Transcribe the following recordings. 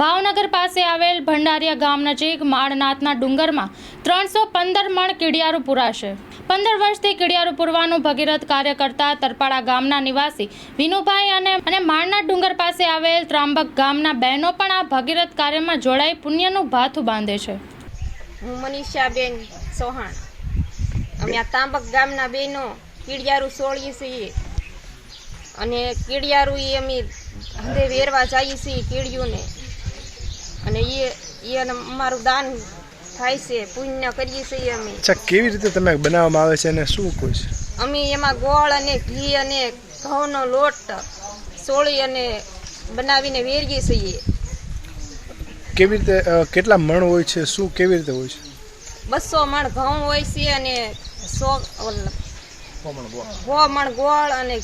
ભાવનગર પાસે આવેલ ભંડારિયા ગામ નજીક માળનાથના ડુંગરમાં ત્રણસો પંદર મણ કીડિયારું પુરાશે. પંદર વર્ષથી કીડિયારું પૂરવાનું ભગીરથ કાર્ય કરતા તરપાડા ગામના નિવાસી વિનુભાઈ અને અને માળનાથ ડુંગર પાસે આવેલ ત્રાંબક ગામના બહેનો પણ આ ભગીરથ કાર્યમાં જોડાઈ પુણ્યનું ભાથું બાંધે છે. હું મનીષાબેન સોહાણ અમે આ તાંબક ગામના બહેનો કીડિયારું સોળીએ છીએ. અને કીડિયારું એ અમે હંધે વેરવા જઈએ છીએ કીડિયુંને. અને એ એ અમારું દાન થાય છે પુણ્ય કરીએ છીએ અમે. અચ્છા કેવી રીતે તમે બનાવવામાં આવે છે અને શું કોઈ છે? અમે એમાં ગોળ અને ઘી અને ઘઉંનો લોટ સોળી અને બનાવીને વેરીએ છીએ. કેવી રીતે કેટલા મણ હોય છે શું કેવી રીતે હોય છે? બસો મણ ઘઉં હોય છે અને સો સો મણ ગોળ અને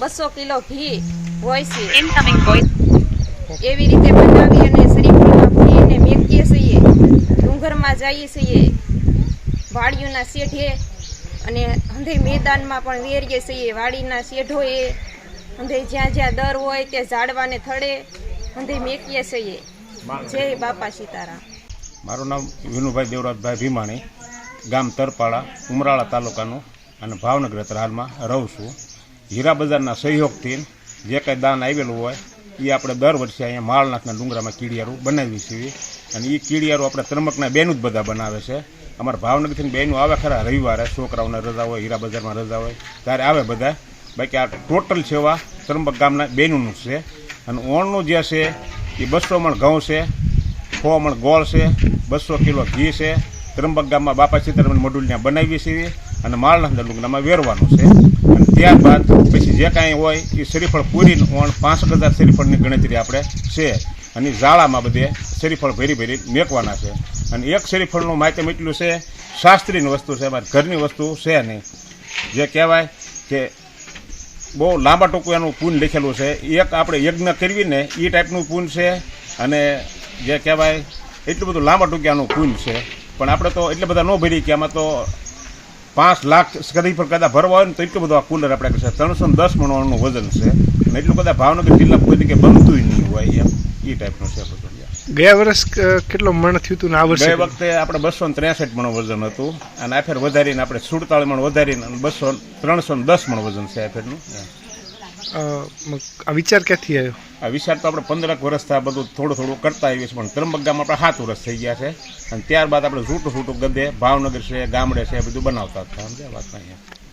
બસો કિલો ઘી હોય છે. એવી રીતે બનાવી અને શરીફળમાં ભરીને મેકીએ છીએ ડુંગરમાં જઈએ છીએ. વાડીઓના શેઢે અને અંધે મેદાનમાં પણ વેરીએ છીએ. વાડીના શેઢોએ અંધે જ્યાં જ્યાં દર હોય તે ઝાડવાને થડે અંધે મેકીએ છીએ. જય બાપા સીતારામ. મારું નામ વિનુભાઈ દેવરાજભાઈ ભીમાણી, ગામ તરપાડા ઉમરાળા તાલુકાનું અને ભાવનગર હાલમાં રહું છું. હીરા બજારના સહયોગથી જે કંઈ દાન આવેલું હોય એ આપણે દર વર્ષે અહીંયા માળનાથના ડુંગરામાં કીડિયારું બનાવીએ છીએ. અને એ કીડિયારું આપણે ત્રમકના બેનું જ બધા બનાવે છે. અમારા ભાવનગરથી બેનું આવે ખરા રવિવારે, છોકરાઓને રજા હોય, હીરા બજારમાં રજા હોય, ત્યારે આવે બધા. બાકી આ ટોટલ સેવા ત્રંબક ગામના બેનુંનું છે. અને ઓણનું જે છે, એ બસો મણ ઘઉં છે, સો મણ ગોળ છે, બસો કિલો ઘી છે. ત્રંબક ગામમાં બાપા સીતારામન મડુલ ત્યાં બનાવીએ છીએ. અને માળના ડુંગરામાં વેરવાનું છે. ત્યારબાદ પછી જે કાંઈ હોય, એ શરીફળ પૂરીને ઓણ પાંસઠ હજાર શરીફળની ગણતરી આપણે છે. અને ઝાડામાં બધે શરીફળ ભરી ભરી મેકવાના છે. અને એક શરીફળનું માધ્યમ એટલું છે શાસ્ત્રીની વસ્તુ છે, અમારી ઘરની વસ્તુ છે નહીં. જે કહેવાય કે બહુ લાંબા ટૂંકું એનું પૂન લખેલું છે. એક આપણે યજ્ઞ કરવી ને એ ટાઈપનું પૂન છે અને જે કહેવાય એટલું બધું લાંબા ટૂંક્યાનું પૂન છે. પણ આપણે તો એટલે બધા ન ભરી કે આમાં તો પાંચ લાખ કદી પર કદાચ ભરવા હોય ને તો એટલું બધું આ કુલર આપણે છે ત્રણસો ને દસ મણવાનું વજન છે. અને એટલું કદાચ ભાવનગર જિલ્લા કોઈ કે બનતું નહીં હોય એમ. એ ટાઈપનું છે ગયા વર્ષ કેટલો મણ થયું હતું ને આ વર્ષે? વખતે આપણે બસો ને ત્રેસઠ મણ વજન હતું. અને આ ફેર વધારીને આપણે સુડતાળીસ મણ વધારીને બસો ત્રણસો ને દસ મણ વજન છે આ ફેરનું એમ. અ, મ- આ વિચાર ક્યાંથી આવ્યો? આ વિચાર તો આપણે પંદરક વર્ષથી આ બધું થોડું થોડું કરતા આવીએ છીએ, પણ ત્રંબકગામ આપણે સાત વર્ષ થઈ ગયા છે. અને ત્યારબાદ આપણે છૂટું છૂટું ગદ્દે ભાવનગર છે, ગામડે છે, બધું બનાવતા હતા. સમજ્યા વાત નહીં